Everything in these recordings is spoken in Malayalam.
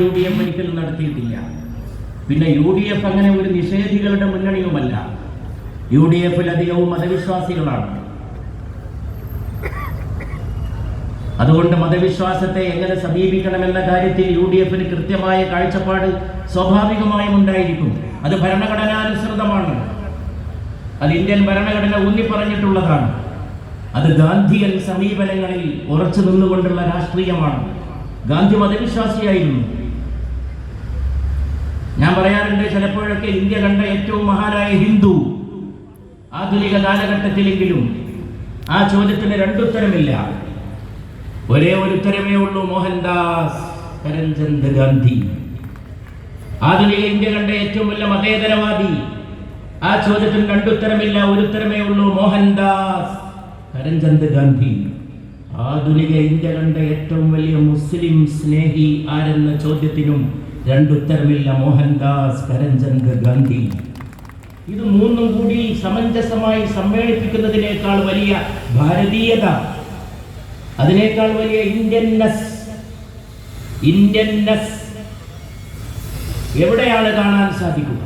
യു ഡി എഫ് ഒരിക്കലും നടത്തിയിട്ടില്ല. പിന്നെ യു ഡി എഫ് അങ്ങനെ ഒരു നിഷേധികളുടെ മുന്നണിയുമല്ല. യു ഡി എഫിൽ അധികവും മതവിശ്വാസികളാണ്. അതുകൊണ്ട് മതവിശ്വാസത്തെ എങ്ങനെ സമീപിക്കണമെന്ന കാര്യത്തിൽ യു ഡി എഫിന് കൃത്യമായ കാഴ്ചപ്പാട് സ്വാഭാവികമായും ഉണ്ടായിരിക്കും. അത് ഭരണഘടനാനുസൃതമാണ് അത് ഇന്ത്യൻ ഭരണഘടന ഊന്നി പറഞ്ഞിട്ടുള്ളതാണ് അത് ഗാന്ധിയൻ സമീപനങ്ങളിൽ ഉറച്ചു നിന്നുകൊണ്ടുള്ള രാഷ്ട്രീയമാണ്. ഗാന്ധി മതവിശ്വാസിയായിരുന്നു. ഞാൻ പറയാറുണ്ട് ചിലപ്പോഴൊക്കെ ഇന്ത്യ കണ്ട ഏറ്റവും മഹാനായ ഹിന്ദു. ആധുനിക കാലഘട്ടത്തിലെങ്കിലും ആ ചോദ്യത്തിന് രണ്ടുത്തരമില്ല. ഒരേ ഒരു ഉത്തരമേ ഉള്ളൂ മോഹൻദാസ് കരംചന്ദ് ഗാന്ധി. ആധുനിക ഇന്ത്യ കണ്ട ഏറ്റവും വലിയ മതേതരവാദി. ആ ചോദ്യത്തിന് രണ്ടുത്തരമില്ല ഒരു ഉത്തരമേ ഉള്ളൂ മോഹൻദാസ് കരംചന്ദ് ഗാന്ധി. ആധുനിക ഇന്ത്യ കണ്ട ഏറ്റവും വലിയ മുസ്ലിം സ്നേഹി ആരെന്ന ചോദ്യത്തിനും രണ്ടുത്തരമില്ല മോഹൻദാസ് കരംചന്ദ് ഗാന്ധി. ഇത് മൂന്നും കൂടി സമഞ്ജസമായി സമ്മേളിപ്പിക്കുന്നതിനേക്കാൾ വലിയ ഭാരതീയത. അതിനേക്കാൾ വലിയ ഇന്ത്യൻനെസ്. ഇന്ത്യൻനെസ്. എവിടെയാണ് കാണാൻ സാധിക്കുക?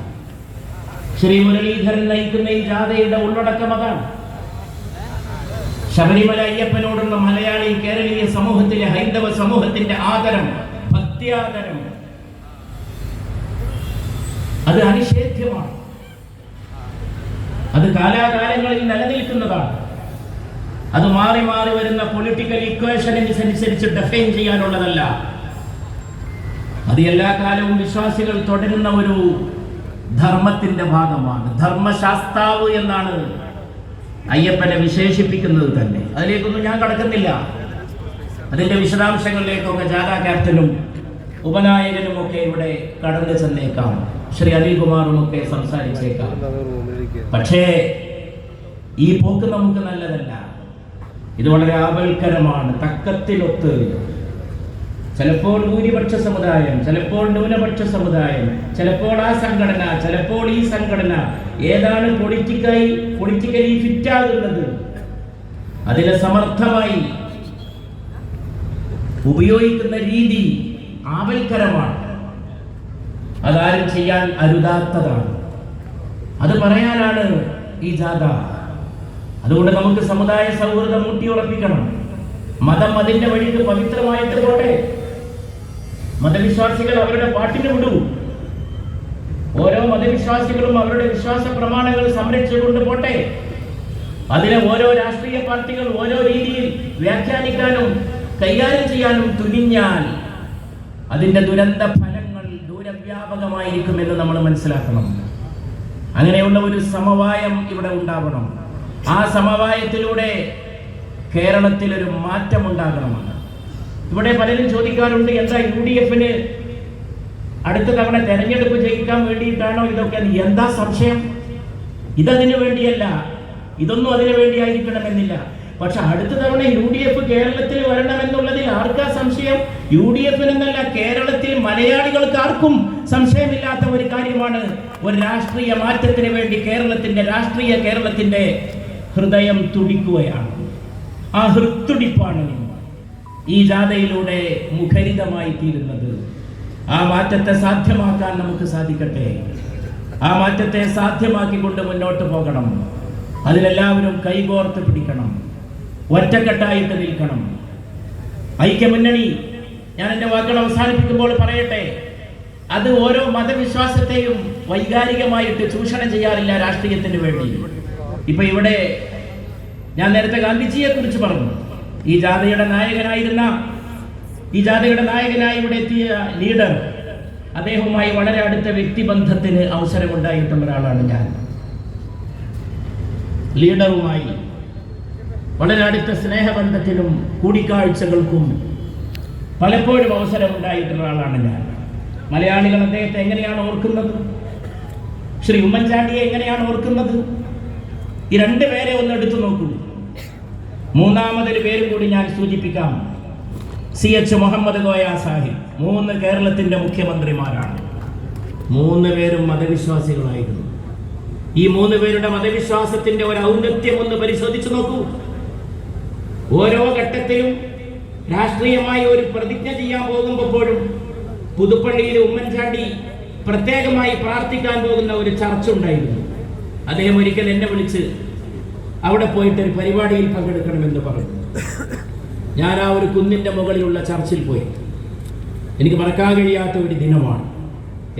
ശ്രീ മുരളീധരൻ നയിക്കുന്ന ഈ ജാഥയുടെ ഉള്ളടക്കം അതാണ് ശബരിമല അയ്യപ്പനോടുള്ള മലയാളി കേരളീയ സമൂഹത്തിലെ ഹൈന്ദവ സമൂഹത്തിന്റെ ആദരം ഭക്തിയാദരം അത് അനിഷേധ്യമാണ്. അത് കാലാകാലങ്ങളിൽ നിലനിൽക്കുന്നതാണ്. അത് മാറി മാറി വരുന്ന പൊളിറ്റിക്കൽ ഇക്വേഷനുസരിച്ച് ഡെഫൈൻ ചെയ്യാനുള്ളതല്ല. അത് എല്ലാ കാലവും വിശ്വാസികൾ തുടരുന്ന ഒരു ധർമ്മത്തിന്റെ ഭാഗമാണ്. ധർമ്മശാസ്താവ് എന്നാണ് അയ്യപ്പനെ വിശേഷിപ്പിക്കുന്നത് തന്നെ. അതിലേക്കൊന്നും ഞാൻ കടക്കുന്നില്ല. അതിന്റെ വിശദാംശങ്ങളിലേക്കൊക്കെ ജാഥാ ക്യാപ്റ്റനും ഉപനായകനും ഒക്കെ ഇവിടെ കടന്നു ചെന്നേക്കാം. ശ്രീ അനിൽകുമാറും ഒക്കെ സംസാരിച്ചേക്കാം. പക്ഷേ ഈ പോക്ക് നമുക്ക് നല്ലതല്ല. ഇത് വളരെ ആപൽക്കരമാണ്. തക്കത്തിലൊത്ത് ചിലപ്പോൾ ഭൂരിപക്ഷ സമുദായം ചിലപ്പോൾ ന്യൂനപക്ഷ സമുദായം ചിലപ്പോൾ ആ സംഘടന ചിലപ്പോൾ ഈ സംഘടന. ഏതാണ് പൊളിറ്റിക്കായി പൊളിറ്റിക്കലി ഫിറ്റാകുന്നത്? അതിനെ സമർത്ഥമായി ഉപയോഗിക്കുന്ന രീതി ആപൽക്കരമാണ്. അതാരും ചെയ്യാൻ അരുതാത്തതാണ്. അത് പറയാനാണ് ഈ ജാഥ. അതുകൊണ്ട് നമുക്ക് സമുദായ സൗഹൃദം ഊട്ടിയുറപ്പിക്കണം. മതം അതിന്റെ വഴിക്ക് പവിത്രമായിട്ട് പോട്ടെ. മതവിശ്വാസികൾ അവരുടെ പാട്ടിന് വിടൂ. ഓരോ മതവിശ്വാസികളും അവരുടെ വിശ്വാസ പ്രമാണങ്ങൾ സംരക്ഷിച്ചുകൊണ്ട് പോട്ടെ. അതിനെ ഓരോ രാഷ്ട്രീയ പാർട്ടികൾ ഓരോ രീതിയിൽ വ്യാഖ്യാനിക്കാനും കൈകാര്യം ചെയ്യാനും തുനിഞ്ഞാൽ അതിന്റെ ദുരന്ത ഫലങ്ങൾ എന്ന് നമ്മൾ മനസ്സിലാക്കണം. അങ്ങനെയുള്ള ഒരു സമവായം ഇവിടെ ഉണ്ടാവണം. ആ സമവായത്തിലൂടെ കേരളത്തിൽ ഒരു മാറ്റം ഉണ്ടാകണമെന്ന്. ഇവിടെ പലരും ചോദിക്കാറുണ്ട് എന്താ യു ഡി എഫിന് അടുത്ത തവണ തെരഞ്ഞെടുപ്പ് ജയിക്കാൻ വേണ്ടിയിട്ടാണോ ഇതൊക്കെ? എന്താ സംശയം? ഇതതിനു വേണ്ടിയല്ല ഇതൊന്നും അതിനു വേണ്ടിയായിരിക്കണമെന്നില്ല. പക്ഷെ അടുത്ത തവണ യു ഡി എഫ് കേരളത്തിൽ വരണമെന്നുള്ളതിൽ ആർക്കാ സംശയം? യു ഡി എഫിനെന്നല്ല കേരളത്തിൽ മലയാളികൾക്ക് ആർക്കും സംശയമില്ലാത്ത ഒരു കാര്യമാണ്. ഒരു രാഷ്ട്രീയ മാറ്റത്തിന് വേണ്ടി കേരളത്തിന്റെ രാഷ്ട്രീയ കേരളത്തിന്റെ ഹൃദയം തുടിക്കുകയാണ്. ആ ഹൃത്തുടിപ്പാണ് ഈ ജാഥയിലൂടെ മുഖരിതമായി തീരുന്നത്. ആ മാറ്റത്തെ സാധ്യമാക്കാൻ നമുക്ക് സാധിക്കട്ടെ. ആ മാറ്റത്തെ സാധ്യമാക്കിക്കൊണ്ട് മുന്നോട്ട് പോകണം. അതിലെല്ലാവരും കൈകോർത്ത് പിടിക്കണം. ഒറ്റക്കെട്ടായിട്ട് നിൽക്കണം. ഐക്യമുന്നണി ഞാൻ എന്റെ വാക്കുകൾ അവസാനിപ്പിക്കുമ്പോൾ പറയട്ടെ അത് ഓരോ മതവിശ്വാസത്തെയും വൈകാരികമായിട്ട് ചൂഷണം ചെയ്യാറില്ല രാഷ്ട്രീയത്തിന് വേണ്ടി. ഇപ്പൊ ഇവിടെ ഞാൻ നേരത്തെ ഗാന്ധിജിയെ കുറിച്ച് പറഞ്ഞു. ഈ ജാഥയുടെ നായകനായിരുന്ന ഈ ജാഥയുടെ നായകനായി ഇവിടെ എത്തിയ ലീഡർ അദ്ദേഹവുമായി വളരെ അടുത്ത വ്യക്തിബന്ധത്തിന് അവസരമുണ്ടായിട്ടുള്ള ഒരാളാണ് ഞാൻ. ലീഡറുമായി വളരെ അടുത്ത സ്നേഹബന്ധത്തിനും കൂടിക്കാഴ്ചകൾക്കും പലപ്പോഴും അവസരമുണ്ടായിട്ടുള്ള ആളാണ് ഞാൻ. മലയാളികൾ അദ്ദേഹത്തെ എങ്ങനെയാണ് ഓർക്കുന്നത്? ശ്രീ ഉമ്മൻചാണ്ടിയെ എങ്ങനെയാണ് ഓർക്കുന്നത്? ഈ രണ്ട് പേരെ ഒന്ന് എടുത്തു നോക്കൂ. മൂന്നാമതൊരു പേര് കൂടി ഞാൻ സൂചിപ്പിക്കാം. സി എച്ച് മുഹമ്മദ് ഗോയ സാഹിബ് മൂന്ന് കേരളത്തിന്റെ മുഖ്യമന്ത്രിമാരാണ്. മൂന്ന് പേരും മതവിശ്വാസികളായിരുന്നു. ഈ മൂന്ന് പേരുടെ മതവിശ്വാസത്തിന്റെ ഒരു ഔന്നത്യം ഒന്ന് പരിശോധിച്ചു നോക്കൂ. ഓരോ ഘട്ടത്തിലും രാഷ്ട്രീയമായി ഒരു പ്രതിജ്ഞ ചെയ്യാൻ പോകുമ്പോഴും പുതുപ്പള്ളിയിലെ ഉമ്മൻചാണ്ടി പ്രത്യേകമായി പ്രാർത്ഥിക്കാൻ പോകുന്ന ഒരു ചർച്ച ഉണ്ടായിരുന്നു. അദ്ദേഹം ഒരിക്കൽ എന്നെ വിളിച്ച് അവിടെ പോയിട്ട് ഒരു പരിപാടിയിൽ പങ്കെടുക്കണമെന്ന് പറഞ്ഞു. ഞാൻ ആ ഒരു കുന്നിന്റെ മുകളിലുള്ള ചർച്ചിൽ പോയി. എനിക്ക് മറക്കാൻ കഴിയാത്ത ഒരു ദിനമാണ്.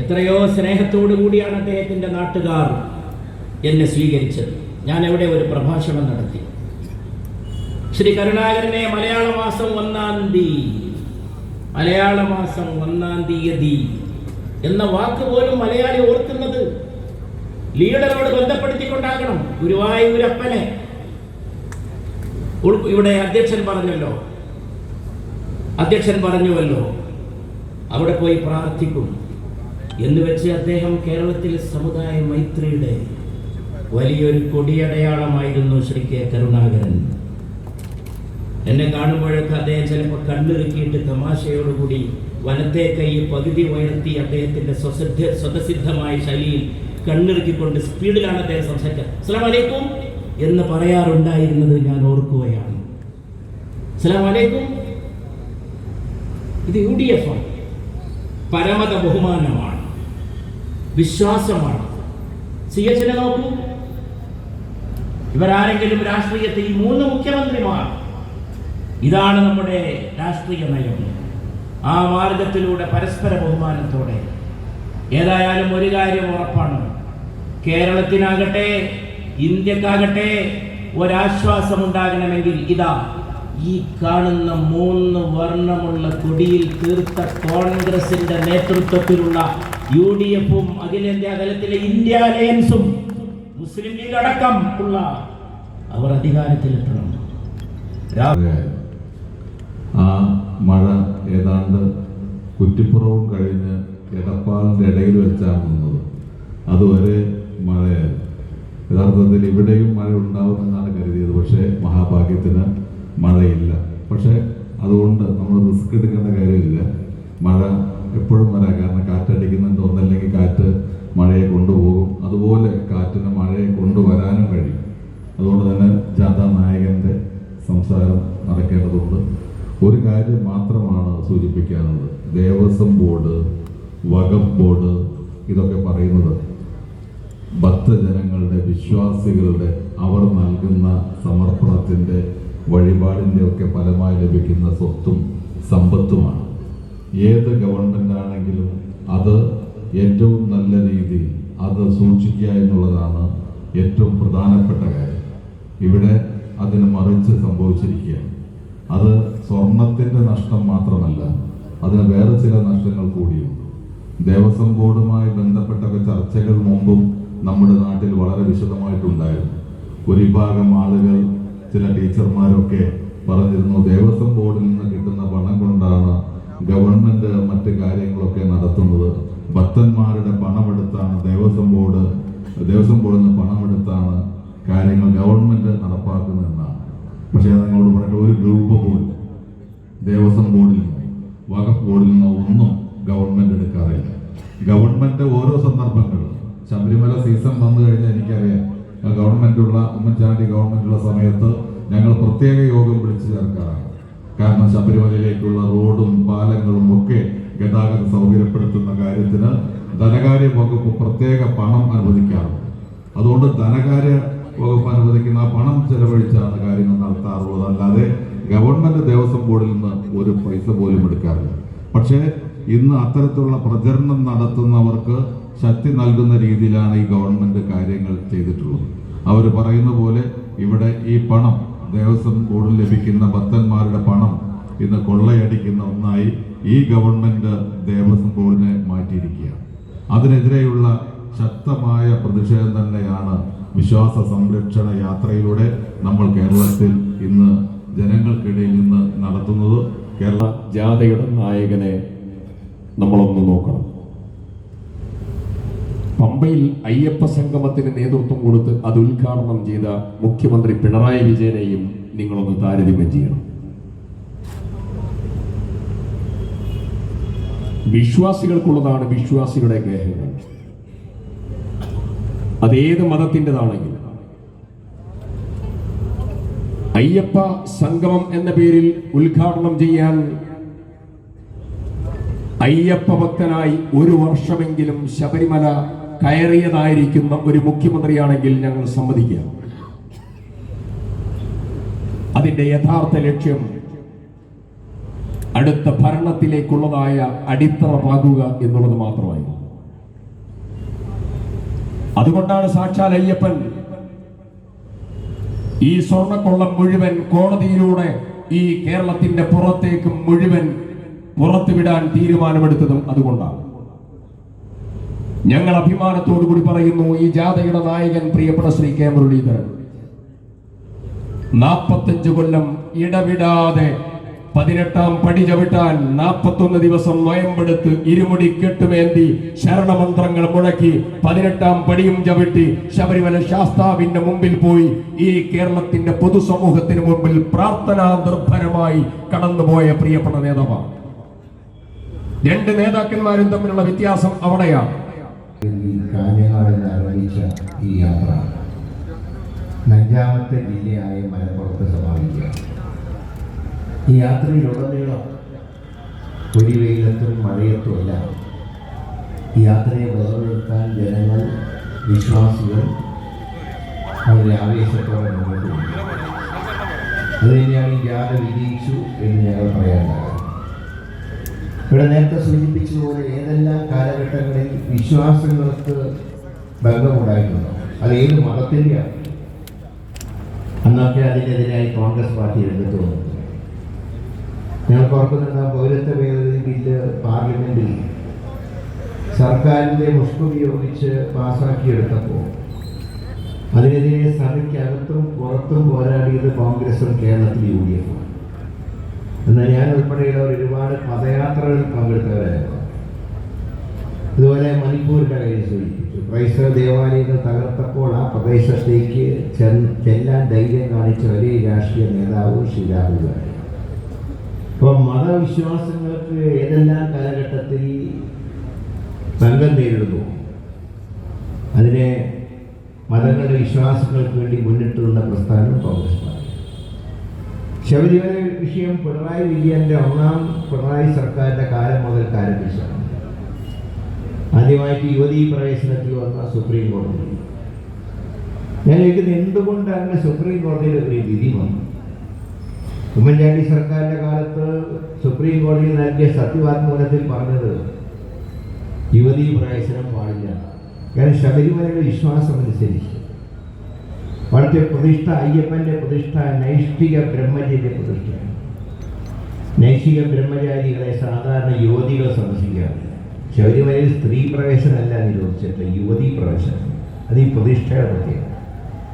എത്രയോ സ്നേഹത്തോടു കൂടിയാണ് അദ്ദേഹത്തിന്റെ നാട്ടുകാർ എന്നെ സ്വീകരിച്ചത്. ഞാൻ എവിടെ ഒരു പ്രഭാഷണം നടത്തി. ശ്രീ കരുണാകരനെ മലയാള മാസം ഒന്നാം തീയതി മലയാള മാസം ഒന്നാം തീയതി എന്ന വാക്ക് പോലും മലയാളി ഓർക്കുന്നത് ലീഡറോട് ബന്ധപ്പെടുത്തിക്കൊണ്ടാകണം. ഗുരുവായൂരപ്പനെ. ഇവിടെ അധ്യക്ഷൻ പറഞ്ഞല്ലോ. അധ്യക്ഷൻ പറഞ്ഞുവല്ലോ. അവിടെ പോയി പ്രാർത്ഥിക്കും. എന്ന് വെച്ച് അദ്ദേഹം കേരളത്തിലെ സമുദായ മൈത്രിയുടെ വലിയൊരു കൊടിയടയാളമായിരുന്നു ശ്രീ കെ കരുണാകരൻ. എന്നെ കാണുമ്പോഴൊക്കെ അദ്ദേഹം ചിലപ്പോൾ കണ്ണിറുക്കിയിട്ട് തമാശയോടുകൂടി വനത്തെ കൈ പകുതി ഉയർത്തി അദ്ദേഹത്തിന്റെ സ്വസിദ്ധ സ്വതസിദ്ധമായ ശൈലിയിൽ കണ്ണിറുക്കിക്കൊണ്ട് സ്പീഡിലാണ് അദ്ദേഹം സംസാരിച്ചത് അസ്സലാം വലൈക്കും എന്ന് പറയാറുണ്ടായിരുന്നത് ഞാൻ ഓർക്കുകയാണ്. അസ്സലാം വലൈക്കും ഇത് യു ഡി എഫ് ആണ്. പരമത ബഹുമാനമാണ്. വിശ്വാസമാണ്. സി എച്ചിനെ നോക്കൂ ഇവരാരെങ്കിലും രാഷ്ട്രീയത്തിൽ മൂന്ന് മുഖ്യമന്ത്രിമാർ ഇതാണ് നമ്മുടെ രാഷ്ട്രീയ നയം. ആ മാർഗത്തിലൂടെ പരസ്പര ബഹുമാനത്തോടെ. ഏതായാലും ഒരു കാര്യം ഉറപ്പാണ്. കേരളത്തിനാകട്ടെ ഇന്ത്യക്കാകട്ടെ ഒരാശ്വാസം ഉണ്ടാകണമെങ്കിൽ ഇതാ ഈ കാണുന്ന മൂന്ന് വർണമുള്ള കൊടിയിൽ തീർത്ത കോൺഗ്രസിന്റെ നേതൃത്വത്തിലുള്ള യു ഡി എഫും അഖിലേന്ത്യാ തലത്തിലെ ഇന്ത്യ അലയൻസും മുസ്ലിം ലീഗ് അടക്കം ഉള്ള അവർ അധികാരത്തിലെത്തണം. രാ- മഴയായിരുന്നു. ആ മഴ ഏതാണ്ട് കുറ്റിപ്പുറവും കഴിഞ്ഞ് എടപ്പാളിന്റെ ഇടയിൽ വെച്ചാണ് നിന്നത്. അതുവരെ മഴയായിരുന്നു. യഥാർത്ഥത്തിൽ ഇവിടെയും മഴ ഉണ്ടാവുമെന്നാണ് കരുതിയത്. പക്ഷേ മഹാഭാഗ്യത്തിന് മഴയില്ല. പക്ഷേ അതുകൊണ്ട് നമ്മൾ റിസ്ക് എടുക്കേണ്ട കാര്യമില്ല. മഴ എപ്പോഴും വരാം. കാരണം കാറ്റടിക്കുന്നുണ്ട് ഒന്നല്ലെങ്കിൽ കാറ്റ് മഴയെ കൊണ്ടുപോകും. അതുപോലെ കാറ്റിന് മഴയെ കൊണ്ടുവരാനും കഴിയും. അതുകൊണ്ട് തന്നെ ജാഥ നായകന്റെ സംസാരം നടക്കേണ്ടതുണ്ട്. ഒരു കാര്യം മാത്രമാണ് സൂചിപ്പിക്കാനുള്ളത്. ദേവസ്വം ബോർഡ് വകം ബോർഡ് ഇതൊക്കെ പറയുന്നത് ഭക്തജനങ്ങളുടെ വിശ്വാസികളുടെ അവർ നൽകുന്ന സമർപ്പണത്തിന്റെ വഴിപാടിന്റെ ഒക്കെ ഫലമായി ലഭിക്കുന്ന സ്വത്തും സമ്പത്തുമാണ്. ഏത് ഗവൺമെന്റ് ആണെങ്കിലും അത് ഏറ്റവും നല്ല രീതിയിൽ അത് സൂക്ഷിക്കുക എന്നുള്ളതാണ് ഏറ്റവും പ്രധാനപ്പെട്ട കാര്യം. ഇവിടെ അതിന് മറിച്ച് സംഭവിച്ചിരിക്കുകയാണ്. അത് സ്വർണത്തിന്റെ നഷ്ടം മാത്രമല്ല അതിന് വേറെ ചില നഷ്ടങ്ങൾ കൂടിയുണ്ട്. ദേവസ്വം ബോർഡുമായി ബന്ധപ്പെട്ട ചർച്ചകൾ മുമ്പും നമ്മുടെ നാട്ടിൽ വളരെ വിശദമായിട്ടുണ്ടായിരുന്നു. ഒരു വിഭാഗം ആളുകൾ ചില ടീച്ചർമാരൊക്കെ പറഞ്ഞിരുന്നു ദേവസ്വം ബോർഡിൽ നിന്ന് കിട്ടുന്ന പണം കൊണ്ടാണ് ഗവൺമെന്റ് മറ്റ് കാര്യങ്ങളൊക്കെ നടത്തുന്നത്. ഭക്തന്മാരുടെ പണമെടുത്താണ് ദേവസ്വം ബോർഡ് ദേവസ്വം ബോർഡിൽ നിന്ന് പണമെടുത്താണ് കാര്യങ്ങൾ ഗവൺമെന്റ് നടപ്പാക്കുന്നതെന്നാണ് പക്ഷേ അത് നിങ്ങളോട് പറഞ്ഞ ഒരു രൂപ പോലും ദേവസ്വം ബോർഡിൽ നിന്നോ വഖഫ് ബോർഡിൽ നിന്നോ ഒന്നും ഗവൺമെന്റ് എടുക്കാറില്ല. ഗവൺമെന്റ് ഓരോ സന്ദർഭങ്ങളിലും ശബരിമല സീസൺ വന്നു കഴിഞ്ഞാൽ എനിക്കറിയാം ഗവൺമെന്റുള്ള ഉമ്മൻചാണ്ടി ഗവൺമെന്റുള്ള സമയത്ത് ഞങ്ങൾ പ്രത്യേക യോഗം വിളിച്ചു ചേർക്കാറാണ്. കാരണം ശബരിമലയിലേക്കുള്ള റോഡും പാലങ്ങളും ഒക്കെ ഗതാഗത സൗകര്യപ്പെടുത്തുന്ന കാര്യത്തിന് ധനകാര്യ വകുപ്പ് പ്രത്യേക പണം അനുവദിക്കാറുണ്ട്. അതുകൊണ്ട് ധനകാര്യ വകുപ്പ് അനുവദിക്കുന്ന പണം ചെലവഴിച്ചാണ് കാര്യങ്ങൾ നടത്താറുള്ളത്. അല്ലാതെ ഗവൺമെന്റ് ദേവസ്വം ബോർഡിൽ നിന്ന് ഒരു പൈസ പോലും എടുക്കാറില്ല. പക്ഷേ ഇന്ന് അത്തരത്തിലുള്ള പ്രചരണം നടത്തുന്നവർക്ക് ശക്തി നൽകുന്ന രീതിയിലാണ് ഈ ഗവൺമെന്റ് കാര്യങ്ങൾ ചെയ്തിട്ടുള്ളത്. അവർ പറയുന്ന പോലെ ഇവിടെ ഈ പണം ദേവസ്വം ബോർഡിൽ ലഭിക്കുന്ന ഭക്തന്മാരുടെ പണം ഇന്ന് കൊള്ളയടിക്കുന്ന ഒന്നായി ഈ ഗവൺമെന്റ് ദേവസ്വം ബോർഡിനെ മാറ്റിയിരിക്കുകയാണ്. അതിനെതിരെയുള്ള ശക്തമായ പ്രതിഷേധം തന്നെയാണ് വിശ്വാസ സംരക്ഷണ യാത്രയിലൂടെ നമ്മൾ കേരളത്തിൽ ഇന്ന് ജനങ്ങൾക്കിടയിൽ നിന്ന് നടത്തുന്നത് കേരള ജാഥയുടെ നായകനെ നമ്മളൊന്ന് നോക്കണം. പമ്പയിൽ അയ്യപ്പ സംഗമത്തിന് നേതൃത്വം കൊടുത്ത് അത് ഉദ്ഘാടനം ചെയ്ത മുഖ്യമന്ത്രി പിണറായി വിജയനെയും നിങ്ങളൊന്ന് താരതമ്യം ചെയ്യണം. വിശ്വാസികൾക്കുള്ളതാണ് വിശ്വാസികളുടെ ഗേഹങ്ങൾ അതേത് മതത്തിന്റെതാണെങ്കിലും. അയ്യപ്പ സംഗമം എന്ന പേരിൽ ഉദ്ഘാടനം ചെയ്യാൻ അയ്യപ്പ ഭക്തനായി ഒരു വർഷമെങ്കിലും ശബരിമല കയറിയതായിരിക്കുന്ന ഒരു മുഖ്യമന്ത്രിയാണെങ്കിൽ ഞങ്ങൾ സമ്മതിക്കുക അതിന്റെ യഥാർത്ഥ ലക്ഷ്യം അടുത്ത ഭരണത്തിലേക്കുള്ളതായ അടിത്തറ പാകുക എന്നുള്ളത് മാത്രമായിരുന്നു. അതുകൊണ്ടാണ് സാക്ഷാൽ അയ്യപ്പൻ ഈ സ്വർണക്കൊള്ളം മുഴുവൻ കോടതിയിലൂടെ ഈ കേരളത്തിന്റെ പുറത്തേക്ക് മുഴുവൻ പുറത്തുവിടാൻ തീരുമാനമെടുത്തതും അതുകൊണ്ടാണ്. ഞങ്ങൾ അഭിമാനത്തോടു കൂടി പറയുന്നു ഈ ജാഥയുടെ നായകൻ പ്രിയപ്പെട്ട ശ്രീ കെ മുരളീധരൻ നാൽപ്പത്തഞ്ച് കൊല്ലം ഇടവിടാതെ പതിനെട്ടാം പടി ചവിട്ടാൻ നാൽപ്പത്തൊന്ന് ദിവസം നോയമ്പെടുത്ത് ഇരുമുടി കെട്ടുമേന്തി ശരണമന്ത്രങ്ങൾ മുഴക്കി പതിനെട്ടാം പടിയും ചവിട്ടി ശബരിമല ശാസ്താവിന്റെ മുമ്പിൽ പോയി. ഈ കേരളത്തിന്റെ പൊതുസമൂഹത്തിന് മുമ്പിൽ പ്രാർത്ഥനാ നിർഭരമായി കടന്നുപോയ പ്രിയപ്പെട്ട നേതാവാണ്. രണ്ട് നേതാക്കന്മാരും തമ്മിലുള്ള വ്യത്യാസം അവിടെയാണ്. ഈ യാത്ര ജില്ലയായ മലപ്പുറത്ത് സമാപിക്കുക ഈ യാത്രയിലുടനീളം ഒരു വെയിലത്തും മഴയത്തും എല്ലാം ഈ യാത്രയെ വേർപെടുത്താൻ ജനങ്ങൾ വിശ്വാസികൾ വളരെ ആവേശത്തോടെ മുന്നോട്ട് അത് തന്നെയാണ് ഈ ജാഥ വിജയിച്ചു എന്ന് ഞങ്ങൾ പറയാൻ ഇവിടെ നേരത്തെ സൂചിപ്പിച്ചതുപോലെ ഏതെല്ലാം കാലഘട്ടങ്ങളിൽ വിശ്വാസങ്ങൾക്ക് ഭംഗമുണ്ടായിട്ടുണ്ടോ? അത് ഏത് മതത്തിന്റെയാണ്? അന്നൊക്കെ അതിനെതിരായി കോൺഗ്രസ് പാർട്ടി രംഗത്ത് വന്നു. ഞങ്ങൾക്ക് ഓർക്കുന്നുണ്ട് ആ പൗരത്വ ഭേദഗതി ബില്ല് പാർലമെന്റിൽ സർക്കാരിന്റെ മുഷ്പ് ഉപയോഗിച്ച് അതിനെതിരെ സഭയ്ക്കകത്തും പുറത്തും പോരാടിയത് കോൺഗ്രസും കേരളത്തിൽ യു ഡി എഫും എന്നാൽ ഞാൻ ഉൾപ്പെടെയുള്ളവർ ഒരുപാട് പദയാത്രകളിൽ പങ്കെടുത്തവരായിരുന്നു. ഇതുപോലെ മണിപ്പൂരിന്റെ കാര്യം സൂചിപ്പിച്ചു. ക്രൈസ്തവ ദേവാലയങ്ങൾ തകർത്തപ്പോൾ ആ പ്രദേശത്തേക്ക് ചെല്ലാൻ ധൈര്യം കാണിച്ച ഒരേ രാഷ്ട്രീയ നേതാവ് ശ്രീ രാഹുൽ ഗാന്ധി അപ്പോൾ മതവിശ്വാസങ്ങൾക്ക് ഏതെല്ലാം കാലഘട്ടത്തിൽ സംഘം നേരിടുന്നു? അതിനെ മതങ്ങളുടെ വിശ്വാസങ്ങൾക്ക് വേണ്ടി മുന്നിട്ട് നിന്ന പ്രസ്ഥാനം കോൺഗ്രസ് പാർട്ടി. ശബരിമല വിഷയം പിണറായി വിജയന്റെ ഒന്നാം പിണറായി സർക്കാരിന്റെ കാലം മുതൽ ആരംഭിച്ചതാണ്. ആദ്യമായിട്ട് യുവതീ പ്രവേശനത്തിൽ വന്ന സുപ്രീം കോടതി. ഞാൻ ചോദിക്കുന്നത് എന്തുകൊണ്ട് അങ്ങനെ സുപ്രീം കോടതിയുടെ ഒരു വിധി വന്നു ഉമ്മൻചാണ്ടി സർക്കാരിന്റെ കാലത്ത് സുപ്രീം കോടതി നൽകിയ സത്യവാങ്മൂലത്തിൽ പറഞ്ഞത് യുവതി പ്രവേശനം പാടില്ല. കാരണം ശബരിമലയുടെ വിശ്വാസം അനുസരിച്ച്. അവിടുത്തെ പ്രതിഷ്ഠ അയ്യപ്പന്റെ പ്രതിഷ്ഠ നൈഷ്ഠിക ബ്രഹ്മചര്യ പ്രതിഷ്ഠയാണ് നൈഷ്ഠിക ബ്രഹ്മചാരികളെ സാധാരണ യുവതികൾ സന്ദർശിക്കാറില്ല ശബരിമലയിൽ സ്ത്രീ പ്രവേശനമല്ല നിരോധിച്ചിട്ട് യുവതി പ്രവേശനം. അത് ഈ പ്രതിഷ്ഠയുടെ പ്രത്യേകത.